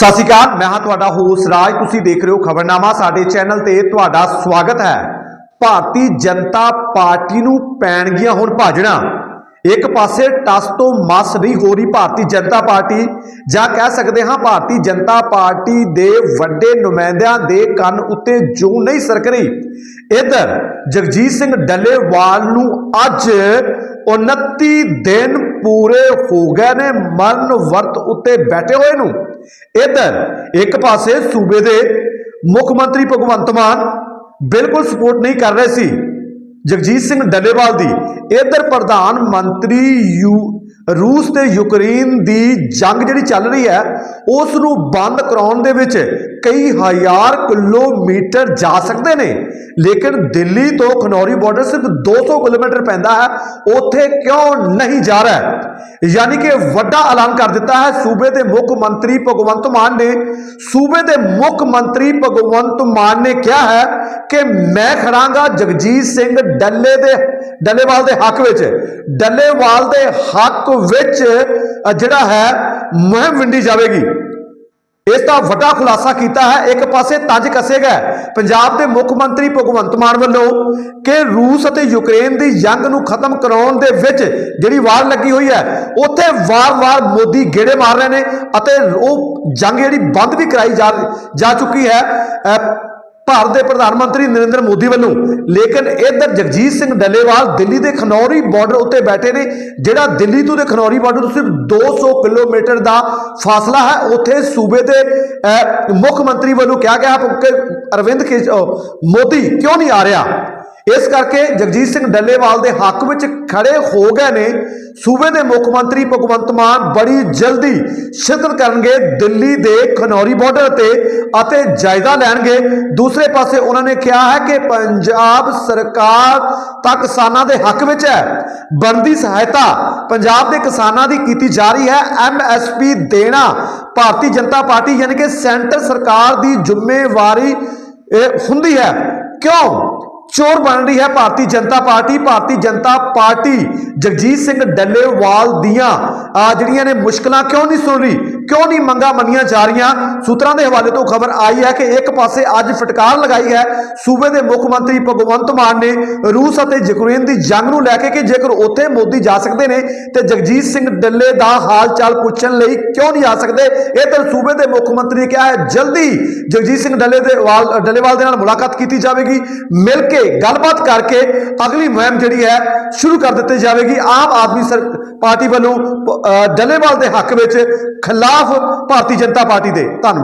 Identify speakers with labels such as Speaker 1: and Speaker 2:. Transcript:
Speaker 1: ਸਤਿ ਸ਼੍ਰੀ ਅਕਾਲ, ਮੈਂ ਹਾਂ ਤੁਹਾਡਾ ਹੋਸ ਰਾਜ। ਤੁਸੀਂ ਦੇਖ ਰਹੇ ਹੋ ਖਬਰਨਾਮਾ। ਸਾਡੇ ਚੈਨਲ ਤੇ ਤੁਹਾਡਾ ਸਵਾਗਤ ਹੈ। ਭਾਰਤੀ ਜਨਤਾ ਪਾਰਟੀ ਨੂੰ ਪੈਣਗੀਆਂ ਹੁਣ ਭਾਜਣਾ ਇੱਕ ਪਾਸੇ ਟਸ ਤੋਂ ਮਸ ਨਹੀਂ ਹੋ ਰਹੀ ਭਾਰਤੀ ਜਨਤਾ ਪਾਰਟੀ, ਜਾਂ ਕਹਿ ਸਕਦੇ ਹਾਂ ਭਾਰਤੀ ਜਨਤਾ ਪਾਰਟੀ ਦੇ ਵੱਡੇ ਨੁਮਾਇੰਦਿਆਂ ਦੇ ਕੰਨ ਉੱਤੇ ਜੂ ਨਹੀਂ ਸਰਕ ਰਹੀ। ਇਧਰ ਜਗਜੀਤ ਸਿੰਘ ਡੱਲੇਵਾਲ ਨੂੰ ਅੱਜ 29 ਦਿਨ ਪੂਰੇ ਹੋ ਗਏ ਨੇ, ਮਰਨ ਵਰਤ ਉੱਤੇ ਬੈਠੇ ਹੋਏ ਨੂੰ। ਇਧਰ ਇੱਕ ਪਾਸੇ ਸੂਬੇ ਦੇ ਮੁੱਖ ਮੰਤਰੀ ਭਗਵੰਤ ਮਾਨ ਬਿਲਕੁਲ ਸਪੋਰਟ ਨਹੀਂ ਕਰ ਰਹੇ ਸੀ। ਜਗਜੀਤ ਸਿੰਘ ਡੱਲੇਵਾਲ ਦੀ। ਇਧਰ ਪ੍ਰਧਾਨ ਮੰਤਰੀ ਯੂ, ਰੂਸ ਤੇ ਯੂਕਰੇਨ ਦੀ ਜੰਗ ਜਿਹੜੀ ਚੱਲ ਰਹੀ ਹੈ ਉਸ ਨੂੰ ਬੰਦ ਕਰਾਉਣ ਦੇ ਵਿੱਚ ਕਈ ਹਜ਼ਾਰ ਕਿਲੋਮੀਟਰ ਜਾ ਸਕਦੇ ਨੇ। ਲੇਕਿਨ ਦਿੱਲੀ ਤੋਂ ਖਨੌਰੀ ਬਾਰਡਰ ਸਿਰਫ 200 ਕਿਲੋਮੀਟਰ ਪੈਂਦਾ ਹੈ। ਉੱਥੇ ਕਿਉਂ ਨਹੀਂ ਜਾ ਰਿਹਾ ਯਾਨੀ ਕਿ ਵੱਡਾ ਐਲਾਨ ਕਰ ਦਿੱਤਾ ਹੈ ਸੂਬੇ ਦੇ ਮੁੱਖ ਮੰਤਰੀ ਭਗਵੰਤ ਮਾਨ ਨੇ। ਸੂਬੇ ਦੇ ਮੁੱਖ ਮੰਤਰੀ ਭਗਵੰਤ ਮਾਨ ਨੇ ਕਿਹਾ ਹੈ ਕਿ ਮੈਂ ਖੜਾਂਗਾ ਜਗਜੀਤ ਸਿੰਘ ਡੱਲੇ ਦੇ ਡੱਲੇਵਾਲ ਦੇ ਹੱਕ ਵਿੱਚ ਡੱਲੇਵਾਲ ਦੇ ਹੱਕ ਵਿੱਚ ਜਿਹੜਾ ਹੈ, ਮੁਹਿੰਮ ਵਿੰਡੀ ਜਾਵੇਗੀ। ਇਸ ਦਾ ਵੱਡਾ ਖੁਲਾਸਾ ਕੀਤਾ ਹੈ। ਇੱਕ ਪਾਸੇ ਤੱਜ ਕੱਸੇਗਾ ਪੰਜਾਬ ਦੇ ਮੁੱਖ ਮੰਤਰੀ ਭਗਵੰਤ ਮਾਨ ਵੱਲੋਂ ਕਿ ਰੂਸ ਅਤੇ ਯੂਕਰੇਨ ਦੀ ਜੰਗ ਨੂੰ ਖਤਮ ਕਰਾਉਣ ਦੇ ਵਿੱਚ ਜਿਹੜੀ ਵਾਰ ਲੱਗੀ ਹੋਈ ਹੈ, ਉੱਥੇ ਵਾਰ-ਵਾਰ ਮੋਦੀ ਗੇੜੇ ਮਾਰ ਰਹੇ ਨੇ ਅਤੇ ਉਹ ਜੰਗ ਜਿਹੜੀ ਬੰਦ ਵੀ ਕਰਾਈ ਜਾ ਜਾ ਚੁੱਕੀ ਹੈ। ਭਾਰਤ ਦੇ ਪ੍ਰਧਾਨ ਮੰਤਰੀ ਨਰਿੰਦਰ ਮੋਦੀ ਵੱਲੋਂ। ਲੇਕਿਨ ਇੱਧਰ ਜਗਜੀਤ ਸਿੰਘ ਡੱਲੇਵਾਲ ਦਿੱਲੀ ਦੇ ਖਨੌਰੀ ਬਾਰਡਰ ਉੱਤੇ ਬੈਠੇ ਨੇ, ਜਿਹੜਾ ਦਿੱਲੀ ਤੋਂ ਦੇ ਖਨੌਰੀ ਬਾਰਡਰ ਤੋਂ ਸਿਰਫ 200 ਕਿਲੋਮੀਟਰ ਦਾ ਫਾਸਲਾ ਹੈ, ਉੱਥੇ ਸੂਬੇ ਦੇ ਮੁੱਖ ਮੰਤਰੀ ਵੱਲੋਂ ਕਿਹਾ ਗਿਆ ਕਿ ਅਰਵਿੰਦ ਕੇਜ ਮੋਦੀ ਕਿਉਂ ਨਹੀਂ ਆ ਰਿਹਾ? ਇਸ ਕਰਕੇ ਜਗਜੀਤ ਸਿੰਘ ਡੱਲੇਵਾਲ ਦੇ ਹੱਕ ਵਿੱਚ ਖੜੇ ਹੋ ਗਏ ਨੇ। ਸੂਬੇ ਦੇ ਮੁੱਖ ਮੰਤਰੀ ਭਗਵੰਤ ਮਾਨ ਬੜੀ ਜਲਦੀ ਸ਼ਿਰਕਤ ਕਰਨਗੇ ਦਿੱਲੀ ਦੇ ਖਨੌਰੀ ਬਾਰਡਰ ਤੇ ਅਤੇ ਜਾਇਜ਼ਾ ਲੈਣਗੇ। ਦੂਸਰੇ ਪਾਸੇ ਉਹਨਾਂ ਨੇ ਕਿਹਾ ਹੈ ਕਿ ਪੰਜਾਬ ਸਰਕਾਰ ਤਾਂ ਕਿਸਾਨਾਂ ਦੇ ਹੱਕ ਵਿੱਚ ਹੈ। ਬਣਦੀ ਸਹਾਇਤਾ ਪੰਜਾਬ ਦੇ ਕਿਸਾਨਾਂ ਦੀ ਕੀਤੀ ਜਾ ਰਹੀ ਹੈ। ਐਮਐਸਪੀ ਦੇਣਾ ਭਾਰਤੀ ਜਨਤਾ ਪਾਰਟੀ ਯਾਨੀ ਕਿ ਸੈਂਟਰ ਸਰਕਾਰ ਦੀ ਜ਼ਿੰਮੇਵਾਰੀ ਹੁੰਦੀ ਹੈ। ਕਿਉਂ? ਚੋਰ ਬਣ ਰਹੀ ਹੈ ਭਾਰਤੀ ਜਨਤਾ ਪਾਰਟੀ, ਭਾਰਤੀ ਜਨਤਾ ਪਾਰਟੀ। ਜਗਜੀਤ ਸਿੰਘ ਡੱਲੇਵਾਲ ਦੀਆਂ ਆ ਜਿਹੜੀਆਂ ਨੇ ਮੁਸ਼ਕਲਾਂ ਕਿਉਂ ਨਹੀਂ ਸੁਣ ਰਹੀ? ਕਿਉਂ ਨਹੀਂ ਮੰਗਾਂ ਮੰਨੀਆਂ ਜਾ ਰਹੀਆਂ? ਸੂਤਰਾਂ ਦੇ ਹਵਾਲੇ ਤੋਂ ਖਬਰ ਆਈ ਹੈ ਕਿ ਇੱਕ ਪਾਸੇ ਅੱਜ ਫਟਕਾਰ ਲਗਾਈ ਹੈ। ਸੂਬੇ ਦੇ ਮੁੱਖ ਮੰਤਰੀ ਭਗਵੰਤ ਮਾਨ ਨੇ ਰੂਸ ਅਤੇ ਯੂਕਰੇਨ ਦੀ ਜੰਗ ਨੂੰ ਲੈ ਕੇ ਕਿ ਜੇਕਰ ਉੱਥੇ ਮੋਦੀ ਜਾ ਸਕਦੇ ਨੇ, ਤੇ ਜਗਜੀਤ ਸਿੰਘ ਡੱਲੇ ਦਾ ਹਾਲ ਚਾਲ ਪੁੱਛਣ ਲਈ ਕਿਉਂ ਨਹੀਂ ਆ ਸਕਦੇ? ਇਹ ਤਾਂ ਸੂਬੇ ਦੇ ਮੁੱਖ ਮੰਤਰੀ ਨੇ ਕਿਹਾ ਹੈ, ਜਲਦੀ ਜਗਜੀਤ ਸਿੰਘ ਡੱਲੇ ਦੇ ਵਾਲ ਡੱਲੇਵਾਲ ਦੇ ਨਾਲ ਮੁਲਾਕਾਤ ਕੀਤੀ ਜਾਵੇਗੀ। ਮਿਲ ਕੇ ਗੱਲਬਾਤ ਕਰਕੇ ਅਗਲੀ ਮੁਹਿੰਮ ਜਿਹੜੀ ਹੈ ਸ਼ੁਰੂ ਕਰ ਦਿੱਤੀ ਜਾਵੇਗੀ। ਆਮ ਆਦਮੀ ਸਰ, ਪਾਰਟੀ ਵੱਲੋਂ ਡੱਲੇਵਾਲ ਦੇ ਹੱਕ ਵਿੱਚ ਖਿਲਾਫ ਭਾਰਤੀ ਜਨਤਾ ਪਾਰਟੀ ਦੇ। ਧੰਨਵਾਦ।